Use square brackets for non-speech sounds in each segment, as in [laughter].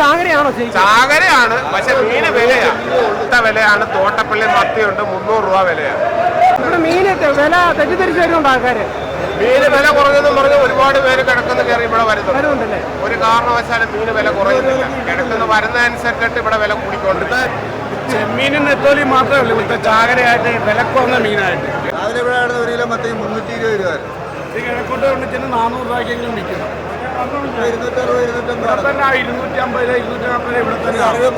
ചാകരയാണോ ചാകരയാണ് പക്ഷെ മീന് വിലയാണ് ഇട്ട വിലയാണ്. തോട്ടപ്പള്ളി മത്തിയുണ്ട് മുന്നൂറ് രൂപ വിലയാണ്. ഇവിടെ മീന് വില തെറ്റിദ്ധരിച്ച് വരുന്നുണ്ട് ആൾക്കാര്? മീന് വില കുറഞ്ഞെന്ന് പറഞ്ഞ് ഒരുപാട് പേര് കിടക്കുന്ന കയറി ഇവിടെ വരുന്നുണ്ട്. ഒരു കാരണവശാലും മീന് വില കുറയുന്നില്ല. കിടക്കുന്ന വരുന്നതനുസരിച്ചിട്ട് ഇവിടെ വില കൂടിക്കൊണ്ട് ചെമ്മീനും നെത്തോലിയും മാത്രമേ ഉള്ളൂ. ഇവിടുത്തെ ചാകരയായിട്ട് വില കുറഞ്ഞ മീനായിട്ട്. രാവിലെ ഇവിടെ ആയിരുന്നു ഒരു കിലോ മത്തി മുന്നൂറ്റി ഇരുപത് രൂപ കിഴക്കോട്ട് ഇത് കിഴക്കോട്ട് കൊണ്ടിച്ചിട്ട് നാനൂറ് രൂപയ്ക്കെങ്കിലും വിൽക്കണം. ഇരുന്നൂറ്റി അമ്പത് ഇരുന്നൂറ്റി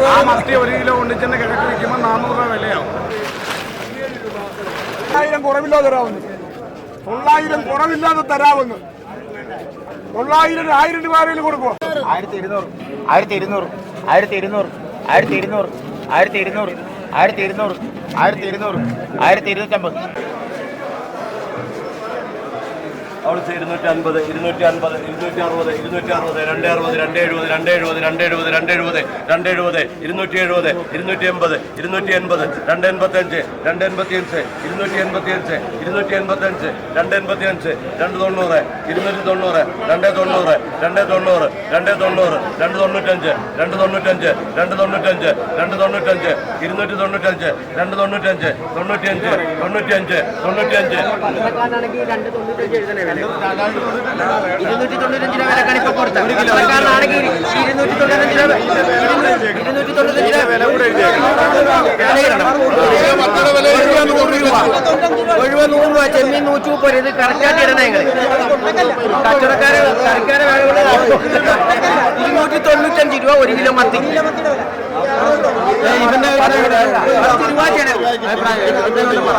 ആ മത്തി ഒരു കിലോ കൊണ്ടിച്ചെന്ന് കിഴക്ക് വിൽക്കുമ്പോൾ നാനൂറ് രൂപ വിലയാവും തൊള്ളായിരം കുറവില്ലാതെ തരാവുന്നു. തൊള്ളായിരം കുറവില്ലാതെ തരാവുന്നു. തൊള്ളായിരം ആയിരം രൂപ ആരെങ്കിലും കൊടുക്കുമോ ആയിരത്തി ഇരുന്നൂറ് ആയിരത്തി ഇരുന്നൂറ് ആയിരത്തി ഇരുന്നൂറ് ആയിരത്തി ഇരുന്നൂറ് ആയിരത്തി ഇരുന്നൂറ് ആയിരത്തി ഇരുന്നൂറ് ആയിരത്തി ഇരുന്നൂറ് ആയിരത്തി ഇരുന്നൂറ്റമ്പത്. അവിടുത്തെ ഇരുന്നൂറ്റി അൻപത് ഇരുന്നൂറ്റി അൻപത് ഇരുന്നൂറ്റി അറുപത് ഇരുന്നൂറ്റി അറുപത് രണ്ട് അറുപത് രണ്ട് എഴുപത് രണ്ട് എഴുപത് രണ്ട് എഴുപത് രണ്ട് എഴുപത് രണ്ട് എഴുപത് ഇരുന്നൂറ്റി എഴുപത് ഇരുന്നൂറ്റി എൺപത് ഇരുന്നൂറ്റി എൺപത് രണ്ട് എൺപത്തഞ്ച് രണ്ട് എൺപത്തിയഞ്ച് ഇരുന്നൂറ്റി എൺപത്തിയഞ്ച് ഇരുന്നൂറ്റി എൺപത്തഞ്ച് രണ്ട് എൺപത്തിയഞ്ച് രണ്ട് തൊണ്ണൂറ് ഇരുന്നൂറ്റി തൊണ്ണൂറ് രണ്ട് തൊണ്ണൂറ് രണ്ട് തൊണ്ണൂറ് രണ്ട് തൊണ്ണൂറ് രണ്ട് തൊണ്ണൂറ്റഞ്ച് രണ്ട് തൊണ്ണൂറ്റഞ്ച് രണ്ട് തൊണ്ണൂറ്റഞ്ച് രണ്ട് തൊണ്ണൂറ്റഞ്ച് ഇരുന്നൂറ്റി തൊണ്ണൂറ്റഞ്ച് രണ്ട് തൊണ്ണൂറ്റഞ്ച് തൊണ്ണൂറ്റിയഞ്ച് തൊണ്ണൂറ്റിയഞ്ച് തൊണ്ണൂറ്റിയഞ്ച് ഇരുന്നൂറ്റി തൊണ്ണൂറ്റഞ്ച് രൂപ വിലക്കാണ് ഇപ്പൊ കൊടുത്തത്. സർക്കാരിനാണെങ്കിൽ ഇരുന്നൂറ്റി തൊണ്ണൂറ്റഞ്ച് രൂപ. ഇരുന്നൂറ്റി തൊണ്ണൂറ്റഞ്ച് രൂപ. ഒഴിവ് നൂറ് രൂപ. ചെമ്മീൻ നൂറ്റി മുപ്പത് ഇത് കറക്റ്റായിട്ട് ഇടണേ കച്ചവടക്കാര് കറിക്കാരെ ഇരുന്നൂറ്റി തൊണ്ണൂറ്റഞ്ച് രൂപ ഒരു കിലോ മത്തി. ഇവന്റെ ഇവർ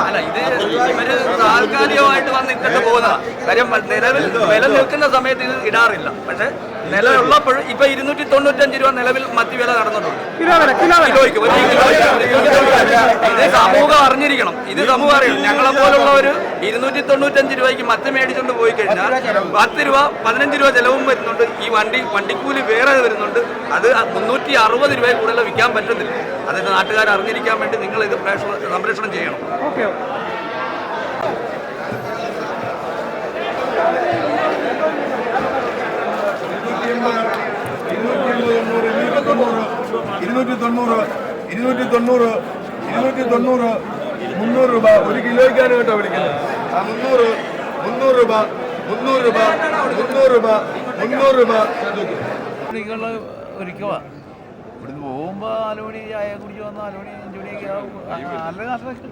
താൽക്കാലികമായിട്ട് വന്ന് ഇട്ടിട്ട് പോകുന്നതാ കാര്യം നിലവിൽ വില നിൽക്കുന്ന സമയത്ത് ഇത് ഇടാറില്ല പക്ഷെ നിലവിലുള്ളപ്പോഴും ഇപ്പൊ ഇരുന്നൂറ്റി തൊണ്ണൂറ്റഞ്ച് രൂപ നിലവിൽ വില നടന്നിട്ടുണ്ട് ഇത് സമൂഹം അറിഞ്ഞിരിക്കണം. ഇത് സമൂഹം അറിയണം. ഞങ്ങളെ പോലുള്ള ഒരു ഇരുന്നൂറ്റി തൊണ്ണൂറ്റഞ്ച് രൂപയ്ക്ക് മത്ത് മേടിച്ചുകൊണ്ട് പോയി കഴിഞ്ഞാൽ പത്ത് രൂപ പതിനഞ്ച് രൂപ ചെലവും വരുന്നുണ്ട്. ഈ വണ്ടി വണ്ടിക്കൂലി വേറെ വരുന്നുണ്ട്. അത് മുന്നൂറ്റി അറുപത് രൂപയിൽ കൂടുതൽ വിൽക്കാൻ പറ്റുന്നില്ല. അതിന് നാട്ടുകാർ അറിഞ്ഞിരിക്കാൻ വേണ്ടി നിങ്ങൾ ഇത് സംരക്ഷണം സംപ്രേഷണം ചെയ്യണം. ഓക്കെ. ഇരുന്നൂറ്റി തൊണ്ണൂറ് ഇരുന്നൂറ്റി തൊണ്ണൂറ് ഇരുന്നൂറ്റി തൊണ്ണൂറ് മുന്നൂറ് രൂപ ഒരു കിലോയ്ക്കാണ് കേട്ടോ വിളിക്കുന്നത്. മുന്നൂറ് മുന്നൂറ് രൂപ മുന്നൂറ് രൂപ മുന്നൂറ് രൂപ മുന്നൂറ് രൂപ. ഒരുക്കുക ഇവിടുന്ന് പോകുമ്പോൾ നാലുമണി ചായ കുടിച്ച് വന്നാൽ നാലുമണി മണിയൊക്കെ ആവും. നല്ല കാശൊക്കെ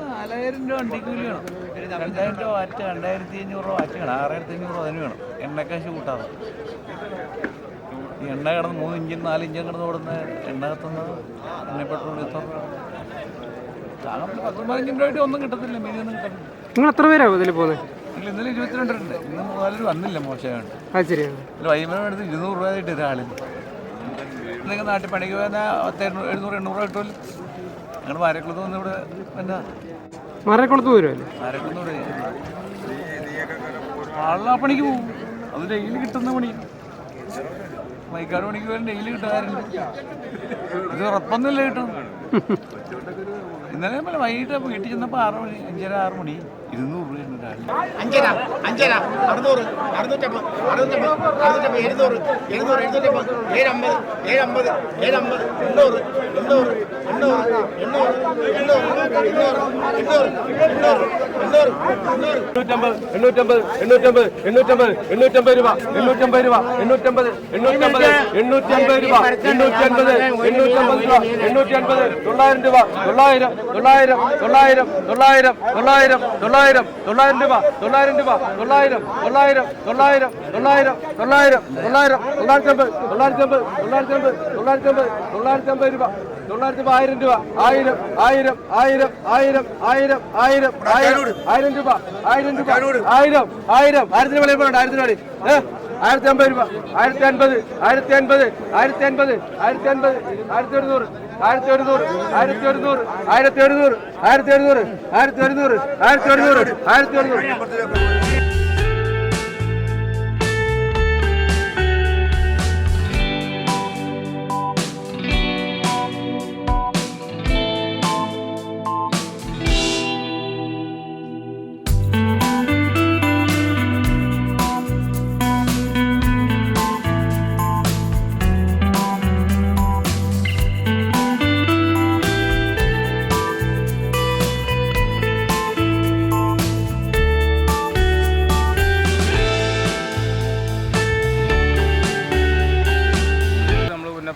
നാലായിരം രൂപ വണ്ടിക്കൂലി വേണം. രണ്ടായിരം രൂപ വാറ്റ് രണ്ടായിരത്തി അഞ്ഞൂറ് രൂപ വാറ്റ് വേണം. ആറായിരത്തി അഞ്ഞൂറ് അതിന് വേണം. എണ്ണക്കാശ് കൂട്ടാതെ. എണ്ണ കിടന്ന് മൂന്ന് ഇഞ്ചിൻ നാല് കിടന്ന് ഓടുന്ന എണ്ണ കത്തുന്നത്. എണ്ണ പെട്രോൾ എത്ര നിങ്ങൾ എത്ര പേരാവും ഇതിൽ പോകുന്നത് ഇന്നലെ ഇരുപത്തിരണ്ടുണ്ട്. ഇന്ന് മൂന്നാൽ വന്നില്ല മോശമായിട്ട്. വൈകുന്നേരം എടുത്ത് ഇരുന്നൂറ് രൂപ ആയിട്ട് നിങ്ങൾ നാട്ടിൽ പണിക്ക് പോയാൽ പത്ത് എഴുന്നൂറ് എണ്ണൂറ് രൂപ കിട്ടുമല്ലോ ഞങ്ങൾ മാരക്കുളത്ത് വന്ന് ഇവിടെ എന്താ മരക്കുളത്ത് വരുമല്ലേ മാരക്കുളത്ത് ഇവിടെ ആളാ പണിക്ക് പോകും അത് ഡെയിലി കിട്ടുന്ന പണി. മൈക്കാട് പണിക്ക് പോയാലും ഡെയിലി കിട്ടാറുണ്ട്. ഇത് ഉറപ്പൊന്നുമില്ല കിട്ടും. [laughs] ഇന്നലെ വൈകിട്ട് വീട്ടിൽ ചെന്നപ്പോൾ ആറ് മണി അഞ്ചര ആറ് മണി. ഇരുന്നൂറ് രൂപ രാവിലെ അഞ്ചര അഞ്ചര അറുന്നൂറ് അറുന്നൂറ്റമ്പത് അറുന്നൂറ്റമ്പത് അറുന്നൂറ്റമ്പത് എഴുന്നൂറ് എഴുന്നൂറ് എഴുന്നൂറ്റമ്പത് ഏഴമ്പത് ഏഴമ്പത് ഏഴമ്പത് എണ്ണൂറ് എണ്ണൂറ് എണ്ണൂറ് എണ്ണൂറ് എണ്ണൂറ് എണ്ണൂറ് എണ്ണൂറ് എണ്ണൂറ് എണ്ണൂറ് എണ്ണൂറ്റമ്പത് എണ്ണൂറ്റമ്പത് എണ്ണൂറ്റമ്പത് എണ്ണൂറ്റമ്പത് എണ്ണൂറ്റമ്പത് രൂപ എണ്ണൂറ്റമ്പത് രൂപ എണ്ണൂറ്റമ്പത് എണ്ണൂറ്റമ്പത് എണ്ണൂറ്റമ്പത് രൂപ എണ്ണൂറ്റമ്പത് എണ്ണൂറ്റമ്പത് രൂപ എണ്ണൂറ്റമ്പത് തൊള്ളായിരം രൂപ തൊള്ളായിരം തൊള്ളായിരം തൊള്ളായിരം തൊള്ളായിരം തൊള്ളായിരം തൊള്ളായിരം തൊള്ളായിരം തൊള്ളായിരം രൂപ തൊള്ളായിരം രൂപ തൊള്ളായിരം തൊള്ളായിരം തൊള്ളായിരം തൊള്ളായിരം തൊള്ളായിരം തൊള്ളായിരം തൊള്ളായിരത്തമ്പത് തൊള്ളായിരത്തമ്പത് തൊള്ളായിരത്തമ്പത് തൊള്ളായിരത്തമ്പത് തൊള്ളായിരത്തമ്പത് രൂപ തൊള്ളായിരത്തി ആയിരം രൂപ ആയിരം ആയിരം ആയിരം ആയിരം ആയിരം ആയിരം ആയിരം ആയിരം രൂപ ആയിരം രൂപ ആയിരം ആയിരം ആയിരത്തിന് വില വേണ്ട ആയിരത്തിന് വില ഏഹ് ആയിരത്തി അമ്പത് രൂപ. ആയിരത്തി അൻപത് ആയിരത്തി അൻപത് ആയിരത്തി അൻപത് ആയിരത്തി അൻപത് ആയിരത്തി ഒരുന്നൂറ് ആയിരത്തി ഒരുന്നൂറ് ആയിരത്തി ഒരുന്നൂറ് ആയിരത്തി ഒരുന്നൂറ് ആയിരത്തി ഒരുന്നൂറ് ആയിരത്തി ഒരുന്നൂറ് ആയിരത്തി ഒരുന്നൂറ് ആയിരത്തി ഒരുന്നൂറ്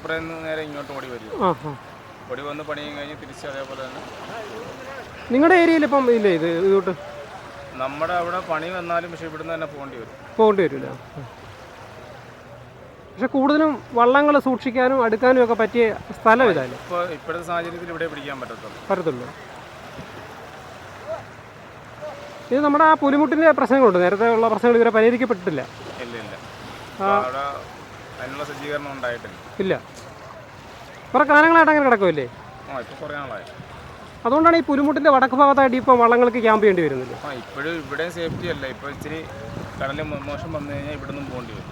അപ്പുറം നിന്ന് നേരെ ഇങ്ങോട്ട് ഓടി വരും. ആ ആ. ഓടി വന്ന് പണിയും കഴിഞ്ഞ് തിരിച്ച് അതേപോലെ തന്നെ. നിങ്ങളുടെ ഏരിയയിൽ ഇപ്പം ഇല്ലേ ഇത് ഇതോട്ട്? നമ്മുടെ അവിടെ പണി വന്നാലും പക്ഷെ ഇവിടുന്ന് തന്നെ പോകേണ്ടി വരും. പോകേണ്ടി വരില്ല. പക്ഷെ കൂടുതലും വള്ളങ്ങൾ സൂക്ഷിക്കാനും അടുക്കാനും ഒക്കെ പറ്റിയ സ്ഥലം ഇതാണ് ഇപ്പോൾ ഇപ്പോഴത്തെ സാഹചര്യത്തിൽ ഇവിടെ പിടിക്കാൻ പറ്റത്തുള്ളൂ. പറ്റത്തുള്ളൂ. ഇത് നമ്മുടെ ആ പുലിമുട്ടിന്റെ പ്രശ്നങ്ങളുണ്ട്. നേരത്തെ ഉള്ള പ്രശ്നങ്ങൾ ഇതുവരെ പരിഹരിക്കപ്പെട്ടിട്ടില്ല. ഇല്ല ഇല്ല. അവിടെ അതിനുള്ള സജ്ജീകരണം ഉണ്ടായിട്ടില്ല. ഇല്ല. കുറെ കാലങ്ങളായിട്ട് അങ്ങനെ കിടക്കുമല്ലേ ആ ഇപ്പോൾ കുറേ നാളായി. അതുകൊണ്ടാണ് ഈ പുലിമുട്ടിന്റെ വടക്ക് ഭാഗത്തായിട്ട് ഇപ്പൊ വള്ളങ്ങൾക്ക് ക്യാമ്പ് ചെയ്യേണ്ടി വരുന്നത്. ആ ഇപ്പോഴും ഇവിടെ സേഫ്റ്റി അല്ല. ഇപ്പോൾ ഇച്ചിരി കടലിൽ മോശം വന്നു കഴിഞ്ഞാൽ ഇവിടെ നിന്നും പോകേണ്ടി വരും.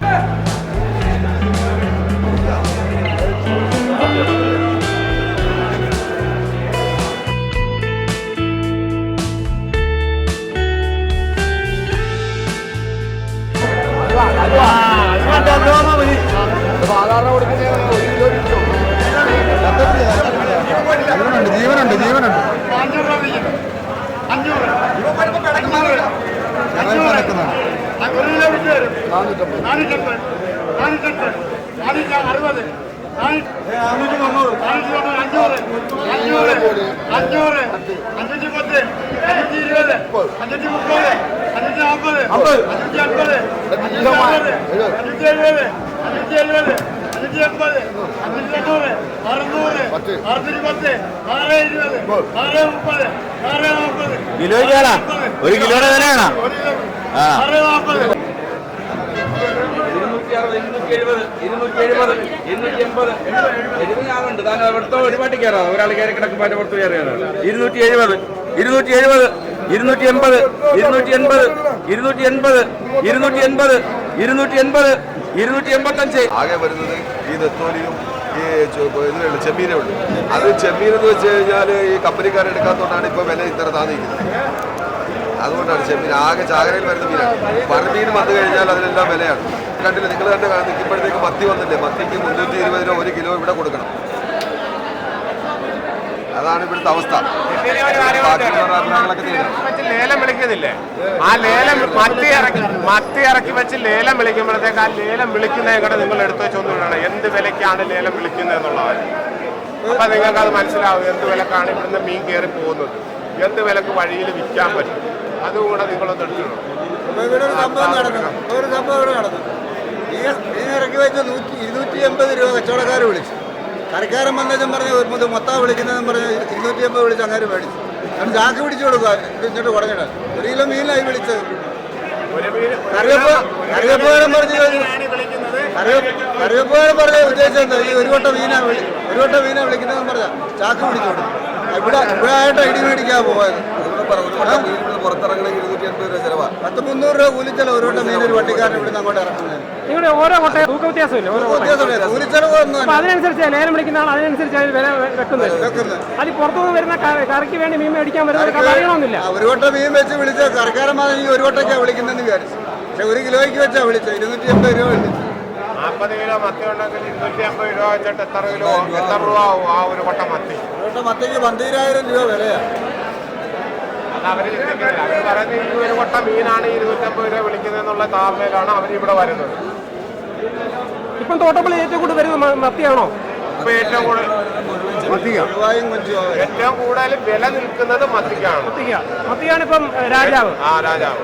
ജീവനുണ്ട് ജീവനുണ്ട് അഞ്ഞൂറ് അഞ്ഞൂറ് അഞ്ഞൂറ്റി പത്ത് അഞ്ഞൂറ്റി ഇരുപത് അഞ്ഞൂറ്റി മുപ്പത് അഞ്ഞൂറ്റി നാൽപ്പത് അഞ്ഞൂറ്റി അൻപത് അഞ്ഞൂറ്റി അറുപത് അഞ്ഞൂറ്റി എഴുപത് അഞ്ഞൂറ്റി എഴുപത് അഞ്ഞൂറ്റി എൺപത് അഞ്ഞൂറ്റി തൊണ്ണൂറ് അറുന്നൂറ് അറുന്നൂറ്റി പത്ത് ആറ് ഇരുപത് ആറ് മുപ്പത് ആറ് നാൽപ്പത് കിലോയ്ക്കാണോ ഒരു കിലോയുടെ വിലയാണോ ആറ് നാൽപ്പത് ഇരുന്നൂറ്റി അറുപത് ഇരുന്നൂറ്റി എഴുപത് ഇരുന്നൂറ്റി എഴുപത് ഇരുന്നൂറ്റി എൺപത് എഴുപത് ആളുണ്ട് താൻ അവിടുത്തെ ഒരു പാട്ടി കയറാം ഒരാൾ കയറി കിടക്കുമ്പോൾ അതിന്റെ പുറത്ത് കയറിയാണ് ഇരുന്നൂറ്റി എഴുപത് ഇരുന്നൂറ്റി എഴുപത് ഇരുന്നൂറ്റി എൺപത് ഇരുന്നൂറ്റി എൺപത് ഇരുന്നൂറ്റി എൺപത് ഇരുന്നൂറ്റി എൺപത് ഇരുന്നൂറ്റി എൺപത് ഇരുന്നൂറ്റി എൺപത്തഞ്ച് ആകെ വരുന്നത് ഈ നെത്തോലിയും ഈ ചു- ഇതിലേ ഉള്ളൂ ചെമ്മീനേ ഉള്ളൂ. അത് ചെമ്മീൻ എന്ന് വെച്ച് കഴിഞ്ഞാൽ ഈ കമ്പനിക്കാരെടുക്കാത്തതുകൊണ്ടാണ് ഇപ്പോൾ വില ഇത്ര താന്നിരിക്കുന്നത്. അതുകൊണ്ടാണ് ചെമ്മീൻ ആകെ ചാകരയിൽ വരുന്ന മീനാണ്. പറമീൻ വന്നു കഴിഞ്ഞാൽ അതിനെല്ലാം വിലയാണ്. കണ്ടില്ല? നിങ്ങൾ തന്നെ നിൽക്കുമ്പോഴത്തേക്ക് മത്തി വന്നില്ലേ? മത്തിക്ക് മുന്നൂറ്റി ഇരുപത് രൂപ ഒരു കിലോ ഇവിടെ കൊടുക്കണം. അതാണ് ഇവിടുത്തെ അവസ്ഥ. ലേലം വിളിക്കുന്നില്ലേ? ആ ലേലം മത്തി ഇറക്കി മത്തി ഇറക്കി വെച്ച് ലേലം വിളിക്കുമ്പോഴത്തേക്ക് ആ ലേലം വിളിക്കുന്നതും കൂടെ നിങ്ങൾ എടുത്തു വെച്ചൊന്നും ഇടണം. എന്ത് വിലക്കാണ് ലേലം വിളിക്കുന്നത് എന്നുള്ളതാണ്. അപ്പൊ നിങ്ങൾക്ക് അത് മനസ്സിലാവും എന്ത് വിലക്കാണ് ഇവിടുന്ന് മീൻ കയറി പോകുന്നത്. എന്ത് വിലക്ക് വഴിയിൽ വിൽക്കാൻ പറ്റും. അതും കൂടെ നിങ്ങളൊന്ന് എടുത്തിടണം ഒരു സംഭവം ഒരു സംഭവം ഇവിടെ നടന്നു മീൻ മീൻ ഇറക്കി വെച്ച നൂറ്റി ഇരുന്നൂറ്റി എൺപത് രൂപ കച്ചവടക്കാർ വിളിച്ചു. കറിക്കാരൻ വന്നതും പറഞ്ഞ് ഒരു മുതൽ മൊത്തം വിളിക്കുന്നതും പറഞ്ഞ് ഇരുന്നൂറ്റി അമ്പത് വിളിച്ച് അങ്ങനെ മേടിച്ചു. കാരണം ചാക്ക് പിടിച്ചു കൊടുക്കുക ഇങ്ങോട്ട് കുറഞ്ഞിട്ട് ഒരു കിലോ മീനായി വിളിച്ചത്. കറിവപ്പുകാരൻ പറഞ്ഞു കറിവപ്പുകാരൻ പറഞ്ഞ ഉദ്ദേശം എന്താ? ഈ ഒരു വട്ടം മീനാ വിളി ഒരു വട്ടം മീനാ വിളിക്കുന്നതെന്ന് പറഞ്ഞ ചാക്ക് പിടിച്ചു കൊടുക്കും. ഇവിടെ ഇവിടെ ആയിട്ട് ഇടി മേടിക്കാൻ പോയത്. പുറത്തിറങ്ങണമെങ്കിൽ ഇരുന്നൂറ്റി അൻപത് രൂപ ചിലവാ. പത്ത് മുന്നൂറ് രൂപ കൂലിച്ചല ഒരു വട്ടം മീൻ ഒരു വണ്ടിക്കാരൻ ഇവിടുന്ന് അങ്ങോട്ട് ഇറക്കുന്നത് നിങ്ങളുടെ ഓരോ കൊട്ട തൂക്ക വ്യത്യാസമില്ല ഓരോ കൊട്ട വ്യത്യാസമില്ല കൂലിച്ചെലവ് ഒന്നും അപ്പൊ അതിനനുസരിച്ച് ലേലം വിളിക്കുന്ന ആൾ അതിനനുസരിച്ച് അതിൽ വില വെക്കുന്നത്. അതിൽ അത് പുറത്തുനിന്ന് വരുന്ന കറിക്ക് വേണ്ടി മീൻ മേടിക്കാൻ വരുന്നവർക്ക് അറിയണമെന്നില്ല. ഒരു വട്ടം മീൻ വെച്ച് വിളിച്ച കറിക്കാരൻ മാത്രം ഈ ഒരു വട്ടൊക്കെയാണ് വിളിക്കുന്നതെന്ന് വിചാരിച്ചു. പക്ഷെ ഒരു കിലോയ്ക്ക് വെച്ചാ വിളിച്ചത് ഇരുന്നൂറ്റി എൺപത് രൂപ വിളിച്ചു നാൽപ്പത് കിലോ മത്തി ഉണ്ടെങ്കിൽ ഇരുന്നൂറ്റി അമ്പത് രൂപ വെച്ചിട്ട് എത്ര കിലോ എത്ര രൂപ. ആവും ആ ഒരു വട്ടം മത്തി? ഒരു വട്ടം മത്തിക്ക് പന്തിരായിരം രൂപ വിലയാണ് അവർ ചിന്തിക്കുന്നില്ല അവർ പറയുന്നത് ഈ കൊട്ട മീനാണ് ഇരുന്നൂറ്റമ്പത് രൂപ വിളിക്കുന്നത് എന്നുള്ള ധാരണയിലാണ് അവർ ഇവിടെ വരുന്നത്. ഇപ്പം തോട്ടപ്പള്ളി ഏറ്റവും കൂടുതൽ വരുന്നത് മത്തിയാണോ? ഇപ്പൊ ഏറ്റവും കൂടുതൽ ഏറ്റവും കൂടുതൽ വില നിൽക്കുന്നത് മത്തിക്കാണ്. മത്തിക്ക. മത്തിയാണ് ഇപ്പം രാജാവ്. ആ രാജാവ്.